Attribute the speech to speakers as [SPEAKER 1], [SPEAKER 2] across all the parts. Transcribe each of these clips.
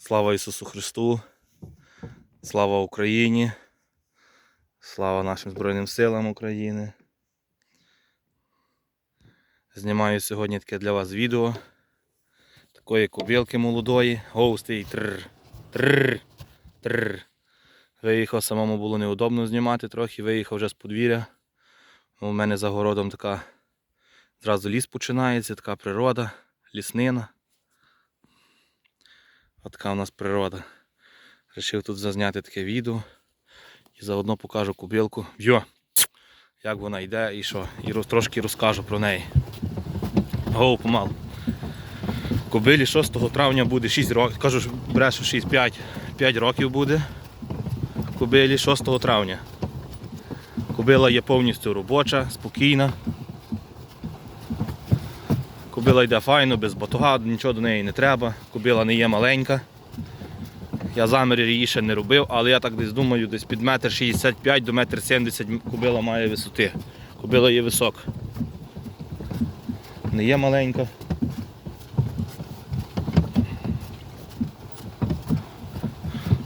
[SPEAKER 1] Слава Ісусу Христу, слава Україні, слава нашим Збройним силам України. Знімаю сьогодні таке для вас відео. Такої кобілки молодої. Гоустий трр, трр, трр. Виїхав, самому було неудобно знімати трохи, виїхав вже з подвір'я. У мене за городом така зразу ліс починається, така природа, ліснина. От така у нас природа. Рішив тут зазняти таке відео. І заодно покажу кубилку. Йо! Як вона йде і що. І роз- трошки розкажу про неї. Гоу, помалу. Кобилі 6 травня буде 6 років. Кажу, брешу 6, 5, 5 років буде. Кобилі 6 травня. Кобила є повністю робоча, спокійна. Кобила йде файно, без батога, нічого до неї не треба. Кобила не є маленька. Я замір її ще не робив, але я так десь думаю, десь під метр 65 до метр 70 кобила має висоти. Кобила є висока. Не є маленька.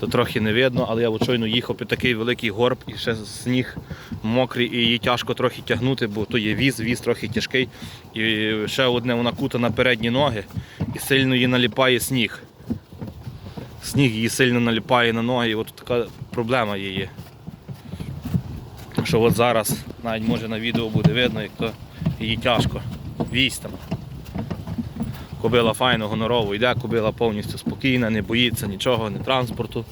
[SPEAKER 1] То трохи не видно, але я щойно їхав під такий великий горб і ще сніг мокрий, і її тяжко трохи тягнути, бо то є віз, віз трохи тяжкий. І ще одне вона кута на передні ноги і сильно її наліпає сніг. Сніг її сильно наліпає на ноги, і от така проблема її. Що от зараз, навіть може на відео буде видно, як то її тяжко. Вісь там. Кобила файно, гонорово йде, кобила повністю спокійна, не боїться нічого, ні транспорту.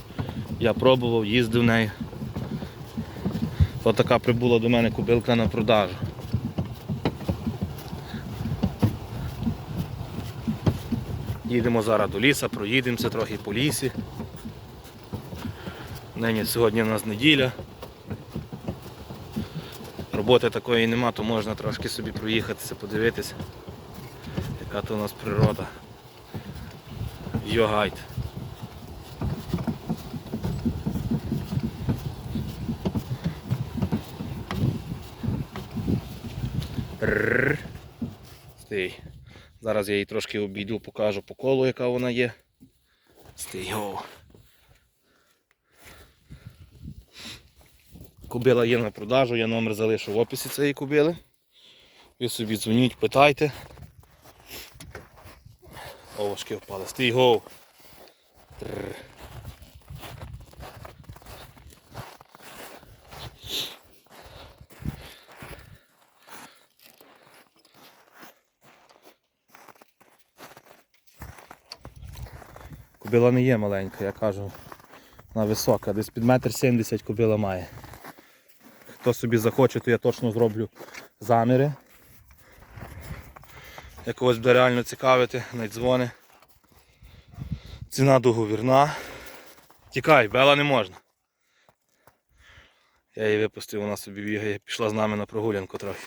[SPEAKER 1] Я пробував, їздив нею. Ось така прибула до мене кобилка на продажу. Їдемо зараз до ліса, проїдемося трохи по лісі. Нині сьогодні у нас неділя. Роботи такої нема, то можна трошки собі проїхатися, подивитися, яка то у нас природа. Йогайт. Рррр. Стій. Зараз я її трошки обійду, покажу по колу, яка вона є. Стій. О. Кубила є на продажу, я номер залишу в описі цієї кубили. Ви собі дзвоніть, питайте. О, впали. Стій гоу. Тррр. Кобила не є маленька, я кажу. Вона висока, десь під метр сімдесят кобила має. Хто собі захоче, то я точно зроблю заміри. Як когось буде реально цікавити, навіть дзвони. Ціна договірна. Тікай, бела не можна. Я її випустив, вона собі бігає, пішла з нами на прогулянку трохи.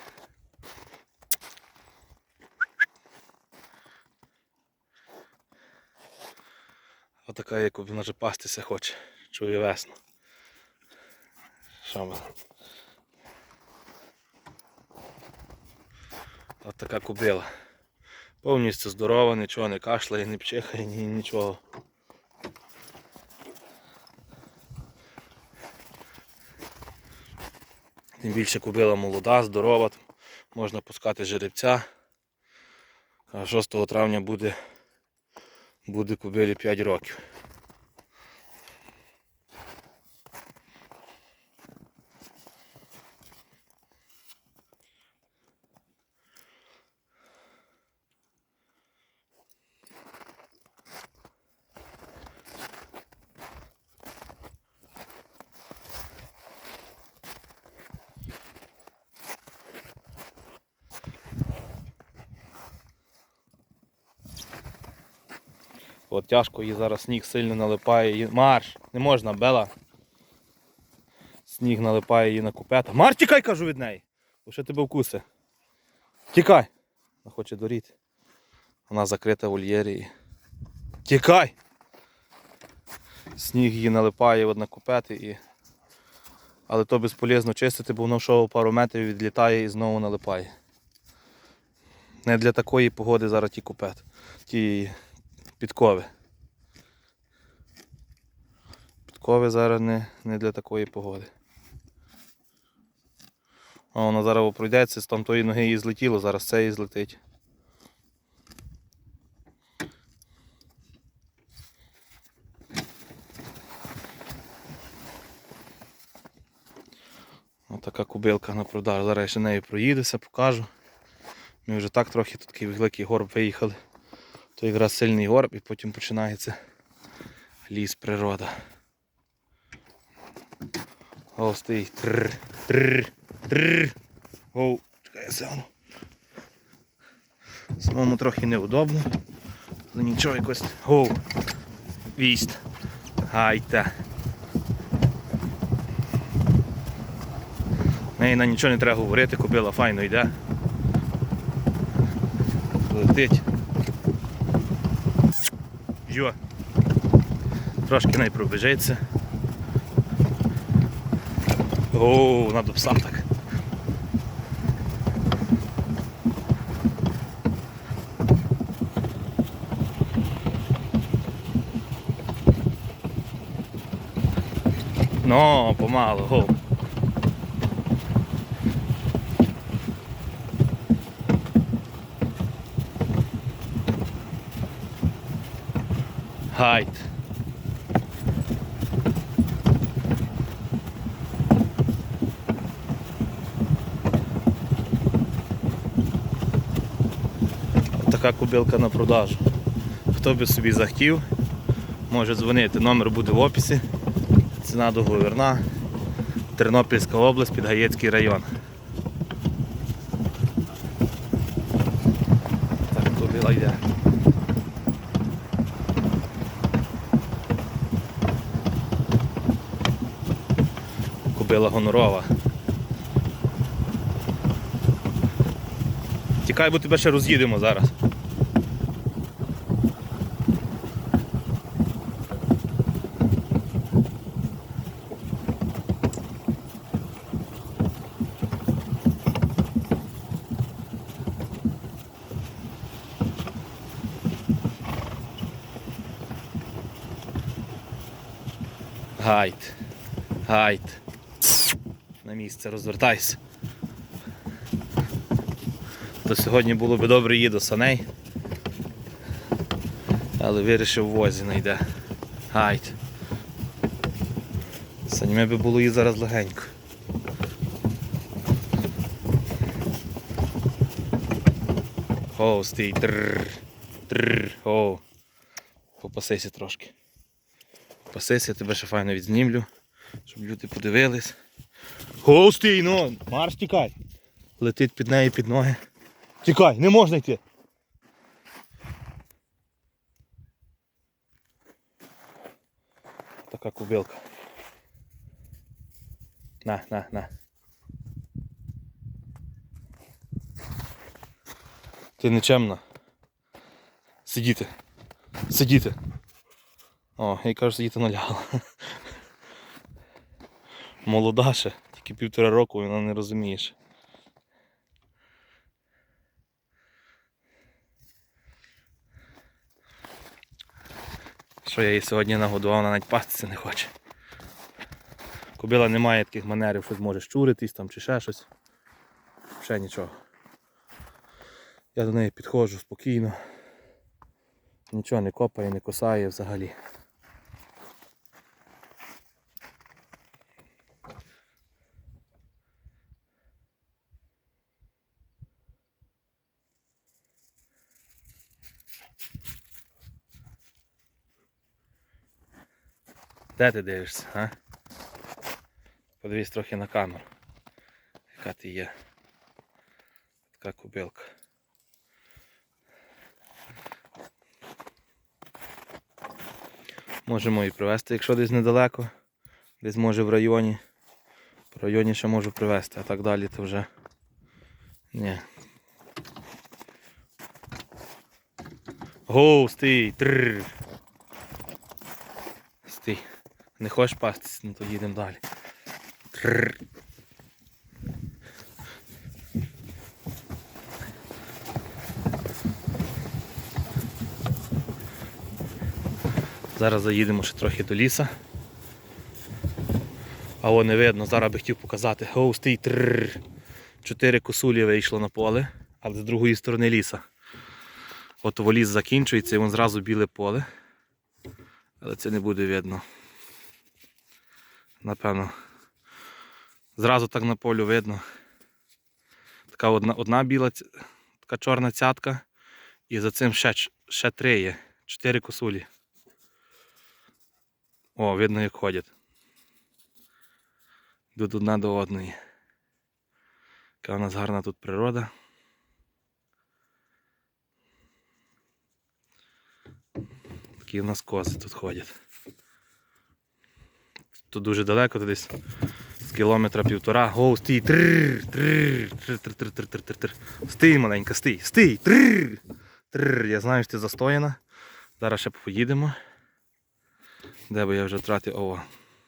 [SPEAKER 1] Отака як вона вже пастися хоче. Чує весну. Що ми? От така кубила. Повністю здорова, нічого не кашляє, не пчихає, ні, нічого. Тим більше кубила молода, здорова, можна пускати жеребця. 6 травня буде, буде кубилі 5 років. От тяжко їй зараз сніг сильно налипає. їй- Марш! Не можна, Бела. Сніг налипає її на купета. Марш, тікай, кажу від неї! Бо ще тебе вкусе. Тікай! Вона хоче доріти. Вона закрита в вольєрі. Тікай! Сніг її налипає на купети і. Але то безполезно чистити, бо воно йшов пару метрів, відлітає і знову налипає. Не для такої погоди зараз ті купет. Ті підкови. Ранкове зараз не, не для такої погоди. А воно зараз пройдеться, з там тої ноги її злетіло, зараз це її злетить. Отака кубилка на продаж. Зараз я ще нею проїдуся, покажу. Ми вже так трохи тут великий горб виїхали. То якраз сильний горб і потім починається ліс природа. О, стоїть. Тррр, тррр, тррр. Оу, чекай, я сяну. Самому трохи неудобно. Але нічого якось. Оу. Вість. Гайта. Неї на нічого не треба говорити, кобила файно йде. Летить. Йо. Трошки не пробіжиться. Оу, надо пса так. Ну, помалу, гоу. Гайд. Така кубилка на продажу. Хто би собі захотів, може дзвонити. Номер буде в описі. Ціна договірна. Тернопільська область, Підгаєцький район. Так, кубила йде. Кубила гонорова. Тікай, бо тебе ще роз'їдемо зараз. Гайд. Гайд. На місце розвертайся. То сьогодні було би добре її до саней. Але вирішив в возі найде. Гайд. Санями би було її зараз легенько. О, стій. Трррр. Трррр. О. Попасися трошки. Попасися, тебе ще файно відзнімлю, щоб люди подивились. О, стій, ну, марш тікай. Летить під неї під ноги. Тікай, не можна йти. Така кубилка. На, на, на. Ти нечемна. Сидіти. Сидіти. О, я кажу, сидіти налягала. Молода ще, тільки півтора року вона не розуміє. ще. Що я її сьогодні нагодував, вона навіть пастися не хоче. Кобила не має таких манерів, що може щуритись там чи ще щось. Ще нічого. Я до неї підходжу спокійно. Нічого не копає, не косає взагалі. Де ти дивишся, а? Подивись трохи на камеру. Яка ти є. Така кубилка. Можемо і привезти, якщо десь недалеко. Десь може в районі. В районі ще можу привезти, а так далі то вже. Ні. Гоу, стій! Трррр. Не хочеш пастись, ну то їдемо далі. Зараз заїдемо ще трохи до ліса. А о, не видно, зараз би хотів показати. О, стій. трррр. Чотири косулі вийшло на поле, але з другої сторони ліса. От воліс закінчується і вон зразу біле поле. Але це не буде видно. Напевно. Зразу так на полю видно. Така одна, одна біла, така чорна цятка. І за цим ще, ще три є. Чотири косулі. О, видно, як ходять. Йдуть одна до одної. Яка у нас гарна тут природа. Такі у нас кози тут ходять. Тут дуже далеко, тут десь з кілометра півтора. О, стій! Трррр, трррр, трррр, трррр, трррр. Стій, маленька, стій, стій! Трррр, трррр. Я знаю, що ти застояна. Зараз ще поїдемо. Де би я вже втратив? О,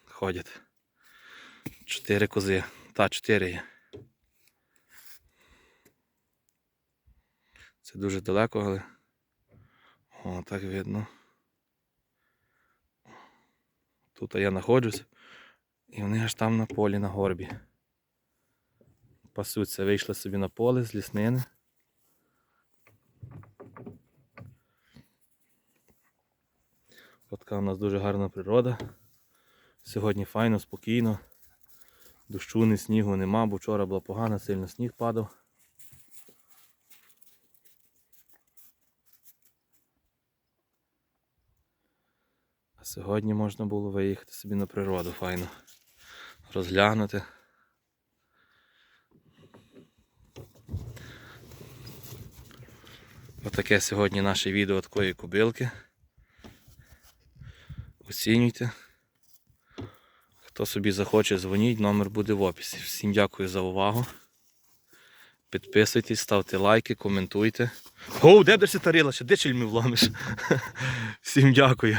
[SPEAKER 1] ходять. Чотири кози. Та, чотири є. Це дуже далеко, але. О, так видно. Тут я знаходжусь. І вони аж там на полі на горбі. Пасуться, вийшли собі на поле з ліснини. Така у нас дуже гарна природа. Сьогодні файно, спокійно. Дощу, ні снігу нема, бо вчора була погана, сильно сніг падав. Сьогодні можна було виїхати собі на природу файно. Розглянути. Отаке сьогодні наше відео такої кобилки. Оцінюйте. Хто собі захоче, дзвоніть, номер буде в описі. Всім дякую за увагу. Підписуйтесь, ставте лайки, коментуйте. О, де б ти тарила ще, де чельми вломиш? Всім дякую.